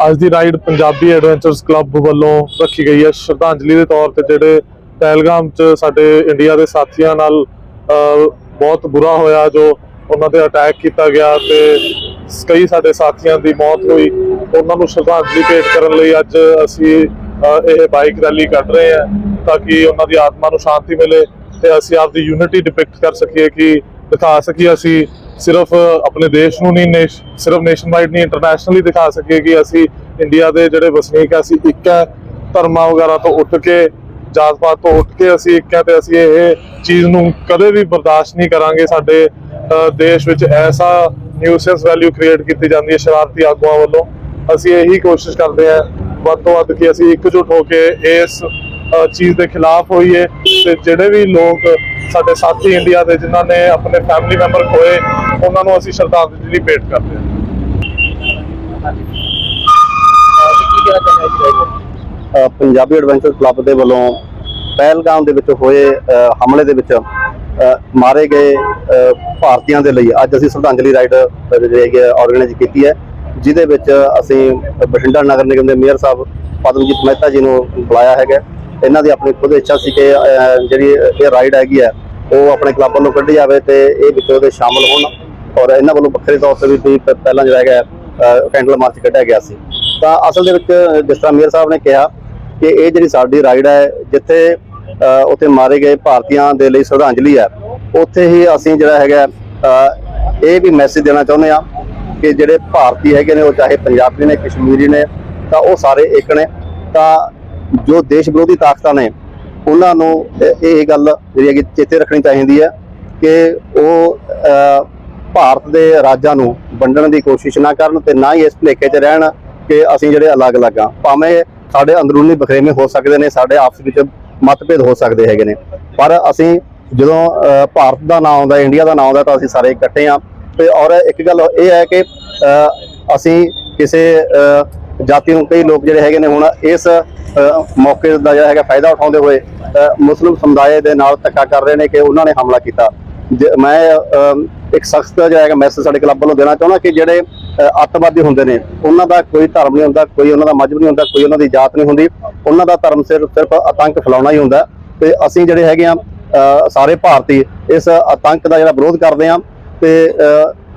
ਅੱਜ ਦੀ ride Punjabi adventures club ਵੱਲੋਂ ਰੱਖੀ ਗਈ ਹੈ। ਸ਼ਰਧਾਂਜਲੀ ਦੇ ਤੌਰ ਤੇ ਜਿਹੜੇ ਪਹਿਲਗਾਮ 'ਚ ਸਾਡੇ ਇੰਡੀਆ ਦੇ ਸਾਥੀਆਂ ਨਾਲ ਬਹੁਤ ਬੁਰਾ ਹੋਇਆ ਜੋ ਉਹਨਾਂ ਤੇ ਅਟੈਕ ਕੀਤਾ ਗਿਆ ਤੇ ਕਈ ਸਾਡੇ ਸਾਥੀਆਂ ਦੀ ਮੌਤ ਹੋਈ। ਉਹਨਾਂ ਨੂੰ ਸ਼ਰਧਾਂਜਲੀ ਭੇਟ ਕਰਨ ਲਈ ਅੱਜ ਅਸੀਂ ਇਹ ਬਾਈਕ ਰੈਲੀ ਕੱਢ ਰਹੇ ਹਾਂ ਤਾਂ ਕਿ ਉਹਨਾਂ ਦੀ ਆਤਮਾ ਨੂੰ ਸ਼ਾਂਤੀ ਮਿਲੇ ਤੇ ਅਸੀਂ ਆਪਦੀ ਯੂਨਿਟੀ ਡਿਪਿਕਟ ਕਰ ਸਕੀਏ ਕਿ ਦਿਖਾ ਸਕੀਏ ਅਸੀਂ ਸਿਰਫ ਆਪਣੇ ਦੇਸ਼ ਨੂੰ ਨਹੀਂ, ਨੇਸ਼- ਸਿਰਫ ਨੇਸ਼ਨ ਵਾਈਡ ਨਹੀਂ ਇੰਟਰਨੈਸ਼ਨਲੀ ਦਿਖਾ ਸਕੀਏ ਕਿ ਅਸੀਂ ਇੰਡੀਆ ਦੇ ਜਿਹੜੇ ਵਸਨੀਕ ਆ, ਅਸੀਂ ਇੱਕ ਹੈ ਧਰਮਾਂ ਵਗੈਰਾ ਤੋਂ ਉੱਠ ਕੇ ਜਾਤ ਪਾਤ ਤੋਂ ਉੱਠ ਕੇ ਅਸੀਂ ਇੱਕ ਹੈ ਤੇ ਅਸੀਂ ਇਹ ਚੀਜ਼ ਨੂੰ ਕਦੇ ਵੀ ਬਰਦਾਸ਼ਤ ਨਹੀਂ ਕਰਾਂਗੇ। ਸਾਡੇ ਦੇਸ਼ ਵਿੱਚ ਐਸਾ ਨਿਊਸੈਂਸ ਵੈਲਿਊ ਕ੍ਰੀਏਟ ਕੀਤੀ ਜਾਂਦੀ ਹੈ ਸ਼ਰਾਰਤੀ ਆਗੂਆਂ ਵੱਲੋਂ। ਅਸੀਂ ਇਹੀ ਕੋਸ਼ਿਸ਼ ਕਰਦੇ ਹਾਂ ਵੱਧ ਤੋਂ ਵੱਧ ਕਿ ਅਸੀਂ ਇਕਜੁੱਟ ਹੋ ਕੇ ਇਸ ਚੀਜ਼ ਦੇ ਖਿਲਾਫ ਹੋਈਏ ਤੇ ਜਿਹੜੇ ਵੀ ਲੋਕ ਸਾਡੇ ਸਾਥੀ ਇੰਡੀਆ ਦੇ ਜਿਨ੍ਹਾਂ ਨੇ ਆਪਣੇ ਫੈਮਿਲੀ ਮੈਂਬਰ ਖੋਏ ਉਹਨਾਂ ਨੂੰ ਅਸੀਂ ਸ਼ਰਧਾਂਜਲੀ ਭੇਟ ਕਰਦੇ ਹਾਂ। ਅ, ਪੰਜਾਬੀ ਐਡਵੈਂਚਰ ਕਲੱਬ ਦੇ ਵੱਲੋਂ ਪਹਿਲਗਾਮ ਦੇ ਵਿੱਚ ਹੋਏ ਅ, ਹਮਲੇ ਦੇ ਵਿੱਚ ਅ, ਮਾਰੇ ਗਏ ਅ, ਭਾਰਤੀਆਂ ਦੇ ਲਈ ਅੱਜ ਅਸੀਂ ਸ਼ਰਧਾਂਜਲੀ ਰਾਈਡ ਜਿਹੜੀ ਹੈਗੀ ਆਰਗੇਨਾਈਜ਼ ਕੀਤੀ ਹੈ ਜਿਹਦੇ ਵਿੱਚ ਅਸੀਂ ਬਠਿੰਡਾ ਨਗਰ ਨਿਗਮ ਦੇ ਮੇਅਰ ਸਾਹਿਬ ਪਦਮਜੀਤ ਮਹਿਤਾ ਜੀ ਨੂੰ ਬੁਲਾਇਆ ਹੈਗਾ ਇਹਨਾਂ ਦੀ ਆਪਣੀ ਖੁਦ ਇੱਛਾ ਸੀ ਕਿ ਅ, ਜਿਹੜੀ ਇਹ ਰਾਈਡ ਹੈਗੀ ਹੈ ਉਹ ਆਪਣੇ ਕਲੱਬ ਵੱਲੋਂ ਕੱਢੀ ਜਾਵੇ ਤੇ ਇਹ ਵਿੱਚ ਉਹਦੇ ਸ਼ਾਮਲ ਹੋਣ। ਔਰ ਇਹਨਾਂ ਵੱਲੋਂ ਵੱਖਰੇ ਤੌਰ ਤੇ ਵੀ ਵੀ ਪ- ਪਹਿਲਾਂ ਜਿਹੜਾ ਹੈਗਾ ਕੈਂਡਲ ਮਾਰਚ ਕੱਢਿਆ ਗਿਆ ਸੀ। ਤਾਂ ਅਸਲ ਦੇ ਵਿੱਚ ਜਿਸ ਤਰ੍ਹਾਂ ਮੇਅਰ ਸਾਹਿਬ ਨੇ ਕਿਹਾ ਕਿ ਇਹ ਜਿਹੜੀ ਸਾਡੀ ਰਾਈਡ ਹੈ ਜਿੱਥੇ ਅ, ਉੱਥੇ ਮਾਰੇ ਗਏ ਭਾਰਤੀਆਂ ਦੇ ਲਈ ਸ਼ਰਧਾਂਜਲੀ ਹੈ ਉੱਥੇ ਹੀ ਅਸੀਂ ਜਿਹੜਾ ਹੈਗਾ ਅ, ਇਹ ਵੀ ਮੈਸੇਜ ਦੇਣਾ ਚਾਹੁੰਦੇ ਆ ਕਿ ਜਿਹੜੇ ਭਾਰਤੀ ਹੈਗੇ ਨੇ ਉਹ ਚਾਹੇ ਪੰਜਾਬੀ ਨੇ ਕਸ਼ਮੀਰੀ ਨੇ ਤਾਂ ਉਹ ਸਾਰੇ ਇੱਕ ਨੇ। ਤਾਂ ਜੋ ਦੇਸ਼ ਵਿਰੋਧੀ ਤਾਕਤਾਂ ਨੇ ਉਹਨਾਂ ਨੂੰ ਇਹ ਇਹ ਗੱਲ ਜਿਹੜੀ ਹੈਗੀ ਚੇਤੇ ਰੱਖਣੀ ਚਾਹੀਦੀ ਹੈ ਕਿ ਉਹ ਅ, ਭਾਰਤ ਦੇ ਰਾਜਾਂ ਨੂੰ ਵੰਡਣ ਦੀ ਕੋਸ਼ਿਸ਼ ਨਾ ਕਰਨ ਤੇ ਨਾ ਹੀ ਇਸ ਭੁਲੇਖੇ 'ਚ ਰਹਿਣ ਕਿ ਅਸੀਂ ਜਿਹੜੇ ਅਲੱਗ-ਅਲੱਗ ਆ। ਭਾਵੇਂ ਸਾਡੇ ਅੰਦਰੂਨੀ ਬਖਰੇਵੇਂ ਹੋ ਸਕਦੇ ਨੇ ਸਾਡੇ ਆਪਸ ਵਿੱਚ ਮਤਭੇਦ ਹੋ ਸਕਦੇ ਹੈਗੇ ਨੇ। ਪਰ ਅਸੀਂ ਜਦੋਂ ਭਾਰਤ ਦਾ ਨਾਮ ਆਉਂਦਾ ਇੰਡੀਆ ਦਾ ਨਾਮ ਆਉਂਦਾ ਤਾਂ ਅਸੀਂ ਸਾਰੇ ਇਕੱਠੇ ਆ। ਤੇ ਔਰ ਇੱਕ ਗੱਲ ਇਹ ਹੈ ਕਿ ਅਸੀਂ ਕਿਸੇ ਜਾਤੀ ਨੂੰ ਕਈ ਲੋਕ ਜਿਹੜੇ ਹੈਗੇ ਨੇ ਹੁਣ ਇਸ ਮੌਕੇ ਦਾ ਜਿਹੜਾ ਹੈਗਾ ਫਾਇਦਾ ਉਠਾਉਂਦੇ ਹੋਏ ਅ, ਮੁਸਲਿਮ ਸਮੁਦਾਇ ਦੇ ਨਾਲ ਧੱਕਾ ਕਰ ਰਹੇ ਨੇ ਕਿ ਉਹਨਾਂ ਨੇ ਹਮਲਾ ਕੀਤਾ। ਮੈਂ ਇੱਕ ਸਖਤ ਜਿਹੜਾ ਹੈਗਾ ਮੈਸੇਜ ਸਾਡੇ ਕਲੱਬ ਵੱਲੋਂ ਦੇਣਾ ਚਾਹੁੰਦਾ ਕਿ ਜਿਹੜੇ ਅੱਤਵਾਦੀ ਹੁੰਦੇ ਨੇ, ਉਹਨਾਂ ਦਾ ਕੋਈ ਧਰਮ ਨਹੀਂ ਹੁੰਦਾ, ਕੋਈ ਉਹਨਾਂ ਦਾ ਮਜ਼ਹਬ ਨਹੀਂ ਹੁੰਦਾ, ਕੋਈ ਉਹਨਾਂ ਦੀ ਜਾਤ ਨਹੀਂ ਹੁੰਦੀ। ਉਹਨਾਂ ਦਾ ਧਰਮ ਸਿਰਫ ਸਿਰਫ ਆਤੰਕ ਫੈਲਾਉਣਾ ਹੀ ਹੁੰਦਾ। ਤੇ ਅਸੀਂ ਜਿਹੜੇ ਹੈਗੇ ਆ ਸਾਰੇ ਭਾਰਤੀ ਇਸ ਆਤੰਕ ਦਾ ਜਿਹੜਾ ਵਿਰੋਧ ਕਰਦੇ ਆ ਤੇ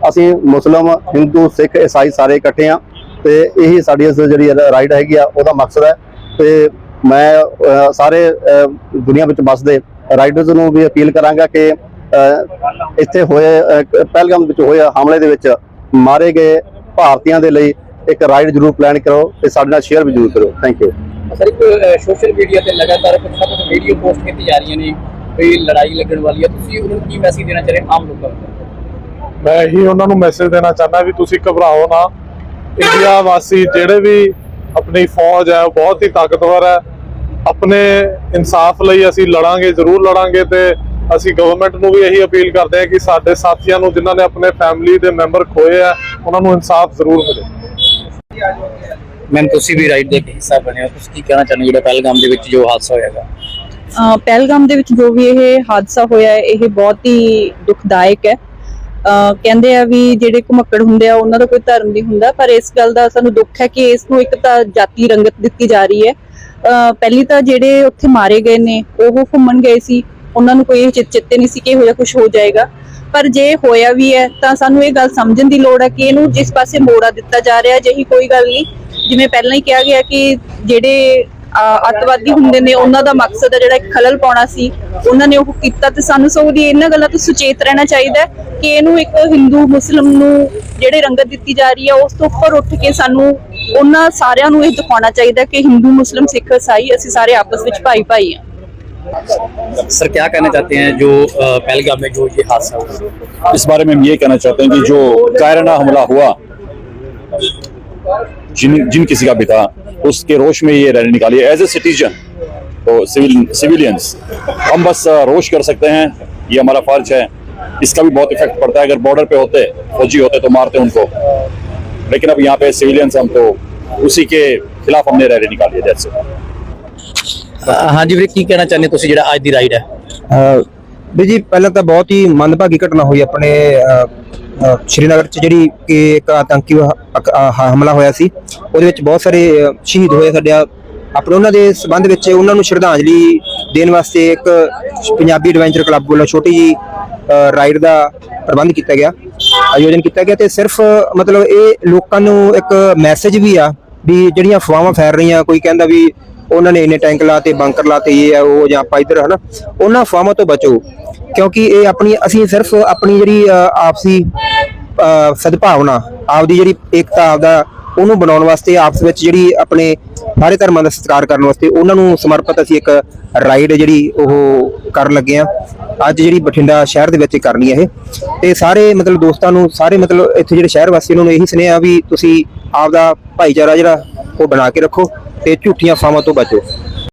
ਅਸੀਂ ਮੁਸਲਮ, ਹਿੰਦੂ, ਸਿੱਖ, ਈਸਾਈ ਸਾਰੇ ਇਕੱਠੇ ਆ ਤੇ ਇਹੀ ਸਾਡੀ ਇਸ ਜਿਹੜੀ ਰਾਈਡ ਹੈਗੀ ਆ, ਉਹਦਾ ਮਕਸਦ ਹੈ। ਤੇ ਮੈਂ ਸਾਰੇ ਦੁਨੀਆ ਵਿੱਚ ਵੱਸਦੇ ਰਾਈਡਰਸ ਨੂੰ ਵੀ ਅਪੀਲ ਕਰਾਂਗਾ ਕਿ ਇੱਥੇ ਹੋਏ ਪਹਿਲਗਾਮ ਵਿੱਚ ਹੋਏ ਹਮਲੇ ਦੇ ਵਿੱਚ ਮਾਰੇ ਗਏ ਭਾਰਤੀਆਂ ਦੇ ਲਈ ਇੱਕ ਰਾਈਡ ਜ਼ਰੂਰ ਪਲਾਨ ਕਰੋ ਤੇ ਸਾਡੇ ਨਾਲ ਸ਼ੇਅਰ ਵੀ ਜ਼ਰੂਰ ਕਰੋ। ਥੈਂਕ ਯੂ ਸਰ ਇੱਕ ਸੋਸ਼ਲ ਮੀਡੀਆ ਤੇ ਲਗਾਤਾਰ ਕੁਝ ਨਾ ਕੁਝ ਵੀਡੀਓ ਪੋਸਟ ਕੀਤੀ ਜਾ ਰਹੀਆਂ ਨੇ ਕੋਈ ਲੜਾਈ ਲੱਗਣ ਵਾਲੀ ਹੈ ਤੁਸੀਂ ਉਹਨਾਂ ਨੂੰ ਕੀ ਮੈਸੇਜ ਦੇਣਾ ਚਾਹ ਰਹੇ ਆਮ ਲੋਕਾਂ ਨੂੰ? ਮੈਂ ਹੀ ਉਹਨਾਂ ਨੂੰ ਮੈਸੇਜ ਦੇਣਾ ਚਾਹੁੰਦਾ ਵੀ ਤੁਸੀਂ ਘਬਰਾਓ ਨਾ। ਇੰਡੀਆ ਵਾਸੀ ਜਿਹੜੇ ਵੀ ਆਪਣੀ ਫੌਜ ਹੈ ਉਹ ਬਹੁਤ ਹੀ ਤਾਕਤਵਰ ਹੈ। ਆਪਣੇ ਇਨਸਾਫ ਲਈ ਅਸੀਂ ਲੜਾਂਗੇ ਜ਼ਰੂਰ ਲੜਾਂਗੇ ਤੇ ਅਸੀਂ ਗਵਰਨਮੈਂਟ ਨੂੰ ਵੀ ਇਹੀ ਅਪੀਲ ਕਰਦੇ ਹਾਂ ਕਿ ਸਾਡੇ ਸਾਥੀਆਂ ਨੂੰ ਜਿਨ੍ਹਾਂ ਨੇ ਆਪਣੇ ਫੈਮਿਲੀ ਦੇ ਮੈਂਬਰ ਖੋਏ ਆ ਉਹਨਾਂ ਨੂੰ ਇਨਸਾਫ ਜ਼ਰੂਰ ਮਿਲੇ। ਮੈਂ ਤੁਸੀਂ ਵੀ ਰਾਈਡ ਦੇ ਹਿੱਸਾ ਬਣੇ ਹੋ। ਤੁਸੀਂ ਕੀ ਕਹਿਣਾ ਚਾਹੁੰਦੇ ਜਿਹੜਾ ਪਹਿਲਗਾਮ ਦੇ ਵਿੱਚ ਜੋ ਹਾਦਸਾ ਹੋਇਆਗਾ ਪਹਿਲਗਾਮ ਦੇ ਵਿੱਚ ਜੋ ਵੀ ਇਹ ਹਾਦਸਾ ਹੋਇਆ ਹੈ ਇਹ ਬਹੁਤ ਹੀ ਦੁਖਦਾਇਕ ਹੈ। ਕਹਿੰਦੇ ਆ ਵੀ ਜਿਹੜੇ ਘੁਮੱਕੜ ਹੁੰਦੇ ਆ ਉਹਨਾਂ ਦਾ ਕੋਈ ਧਰਮ ਨਹੀਂ ਹੁੰਦਾ ਪਰ ਇਸ ਗੱਲ ਦਾ ਸਾਨੂੰ ਦੁੱਖ ਹੈ ਕਿ ਇਸ ਨੂੰ ਇੱਕ ਤਾਂ ਜਾਤੀ ਰੰਗਤ ਦਿੱਤੀ ਜਾ ਰਹੀ ਹੈ। ਪਹਿਲੀ ਤਾਂ ਜਿਹੜੇ ਉੱਥੇ ਮਾਰੇ ਗਏ ਨੇ ਉਹ ਘੁੰਮਣ ਗਏ ਸੀ। ਉਹਨਾਂ ਨੂੰ ਕੋਈ ਇਹ ਚਿ- ਚਿੱਤੇ ਨਹੀਂ ਸੀ ਕਿ ਇਹੋ ਜਿਹਾ ਕੁਝ ਹੋ ਜਾਏਗਾ। ਪਰ ਜੇ ਹੋਇਆ ਵੀ ਹੈ ਤਾਂ ਸਾਨੂੰ ਇਹ ਗੱਲ ਸਮਝਣ ਦੀ ਲੋੜ ਹੈ ਕਿ ਇਹਨੂੰ ਜਿਸ ਪਾਸੇ ਮੋੜਾ ਦਿੱਤਾ ਜਾ ਰਿਹਾ ਜਿਹੀ ਕੋਈ ਗੱਲ ਨਹੀਂ। ਜਿਵੇਂ ਪਹਿਲਾਂ ਹੀ ਕਿਹਾ ਗਿਆ ਕਿ ਜਿਹੜੇ ਅ, ਹੁੰਦੇ ਨੇ ਉਹਨਾਂ ਦਾ ਮਕਸਦ ਹੈ ਜਿਹੜਾ ਖਲਲ ਪਾਉਣਾ ਸੀ ਉਹਨਾਂ ਨੇ ਉਹ ਕੀਤਾ ਤੇ ਸਾਨੂੰ ਸਗੋਂ ਦੀ ਇਹਨਾਂ ਗੱਲਾਂ ਤੋਂ ਸੁਚੇਤ ਰਹਿਣਾ ਚਾਹੀਦਾ ਕਿ ਇਹਨੂੰ ਇੱਕ ਹਿੰਦੂ ਮੁਸਲਮ ਨੂੰ ਜਿਹੜੇ ਰੰਗਤ ਦਿੱਤੀ ਜਾ ਰਹੀ ਹੈ ਉਸ ਤੋਂ ਉੱਪਰ ਉੱਠ ਕੇ ਸਾਨੂੰ ਉਹਨਾਂ ਸਾਰਿਆਂ ਨੂੰ ਇਹ ਦਿਖਾਉਣਾ ਚਾਹੀਦਾ ਕਿ ਹਿੰਦੂ ਮੁਸਲਮ ਸਿੱਖ ਇਸਾਈ ਅਸੀਂ ਸਾਰੇ ਆਪਸ ਵਿੱਚ ਭਾਈ ਭਾਈ ਆ सर, क्या कहना चाहते हैं जो पहलगाम में जो ये हादसा हुआ? इस बारे में हम ये कहना चाहते हैं कि जो कायराना हमला हुआ, जिन जिन किसी का भी था, उसके रोश में ये रैली निकाली है। एज ए सिटीजन तो सिविल सिविलियंस हम बस रोश कर सकते हैं, ये हमारा फ़र्ज़ है। इसका भी बहुत इफ़ेक्ट पड़ता है। अगर बॉर्डर पे होते, फौजी होते तो मारते उनको। लेकिन अब यहाँ पे सिविलियंस हम तो उसी के खिलाफ हमने रैली निकाली है जैसे ਹਾਂਜੀ जी ਵੀਰੇ, ਕੀ ਕਹਿਣਾ ਚਾਹੁੰਦੇ ਹੋ ਤੁਸੀਂ ਜਿਹੜਾ ਅੱਜ ਦੀ ਰਾਈਡ ਹੈ? ਵੀ ਜੀ, ਪਹਿਲਾਂ ਤਾਂ ਬਹੁਤ ਹੀ ਮੰਦਭਾਗੀ ਘਟਨਾ ਹੋਈ ਆਪਣੇ ਸ਼੍ਰੀਨਗਰ ਚ ਜਿਹੜੀ ਕਿ ਇੱਕ ਆਤੰਕੀ ਹਮਲਾ ਹੋਇਆ ਸੀ। ਉਹਦੇ ਵਿੱਚ ਬਹੁਤ ਸਾਰੇ ਸ਼ਹੀਦ ਹੋਏ ਸਾਡੇ ਆਪਣੇ ਉਹਨਾਂ ਦੇ ਸਬੰਧ ਵਿੱਚ ਉਹਨਾਂ ਨੂੰ ਸ਼ਰਧਾਂਜਲੀ ਦੇਣ ਵਾਸਤੇ ਇੱਕ ਪੰਜਾਬੀ ਐਡਵੈਂਚਰ ਕਲੱਬ ਵੱਲੋਂ ਛੋਟੀ ਜੀ ਰਾਈਡ ਦਾ ਪ੍ਰਬੰਧ ਕੀਤਾ ਗਿਆ, ਆਯੋਜਨ ਕੀਤਾ ਗਿਆ ਤੇ ਸਿਰਫ, ਮਤਲਬ ਇਹ ਲੋਕਾਂ ਨੂੰ ਇੱਕ ਮੈਸੇਜ ਵੀ ਆ ਵੀ ਜਿਹੜੀਆਂ ਅਫਵਾਹਾਂ ਫੈਲ ਰਹੀਆਂ, ਕੋਈ ਕਹਿੰਦਾ ਵੀ ਉਹਨਾਂ ਨੇ ਇੰਨੇ ਟੈਂਕ ਲਾਤੇ ਬੰਕਰ ਲਾਤੇ, ਇਹ ਆ, ਉਹ ਜਾਂ ਆਪਾਂ ਇੱਧਰ, ਹਨਾ? ਉਹਨਾਂ ਅਫਵਾਹਾਂ ਤੋਂ ਬਚੋ, ਕਿਉਂਕਿ ਇਹ ਆਪਣੀ, ਅਸੀਂ ਸਿਰਫ ਆਪਣੀ ਜਿਹੜੀ ਆਪਸੀ ਸਦਭਾਵਨਾ, ਆਪਦੀ ਜਿਹੜੀ ਏਕਤਾ, ਆਪਦਾ, ਉਹਨੂੰ ਬਣਾਉਣ ਵਾਸਤੇ, ਆਪਸ ਵਿੱਚ ਜਿਹੜੀ ਆਪਣੇ ਸਾਰੇ ਧਰਮਾਂ ਦਾ ਸਤਿਕਾਰ ਕਰਨ ਵਾਸਤੇ, ਉਹਨਾਂ ਨੂੰ ਸਮਰਪਿਤ ਅਸੀਂ ਇੱਕ ਰਾਈਡ ਜਿਹੜੀ ਉਹ ਕਰਨ ਲੱਗੇ ਆ ਅੱਜ ਜਿਹੜੀ ਬਠਿੰਡਾ ਸ਼ਹਿਰ ਦੇ ਵਿੱਚ ਕਰਨੀ ਹੈ ਇਹ। ਤੇ ਸਾਰੇ ਮਤਲਬ ਦੋਸਤਾਂ ਨੂੰ, ਸਾਰੇ ਮਤਲਬ ਇੱਥੇ ਜਿਹੜੇ ਸ਼ਹਿਰ ਵਾਸੀ ਉਹਨਾਂ ਨੂੰ ਇਹੀ ਸੁਨੇਹਾ ਵੀ ਤੁਸੀਂ ਆਪਦਾ ਭਾਈਚਾਰਾ ਜਿਹੜਾ, ਉਹ ਬਣਾ ਕੇ ਰੱਖੋ। ਤੇ ਝੂਠੀਆਂ ਅਫਵਾਹਾਂ ਤੋਂ ਬਚੋ।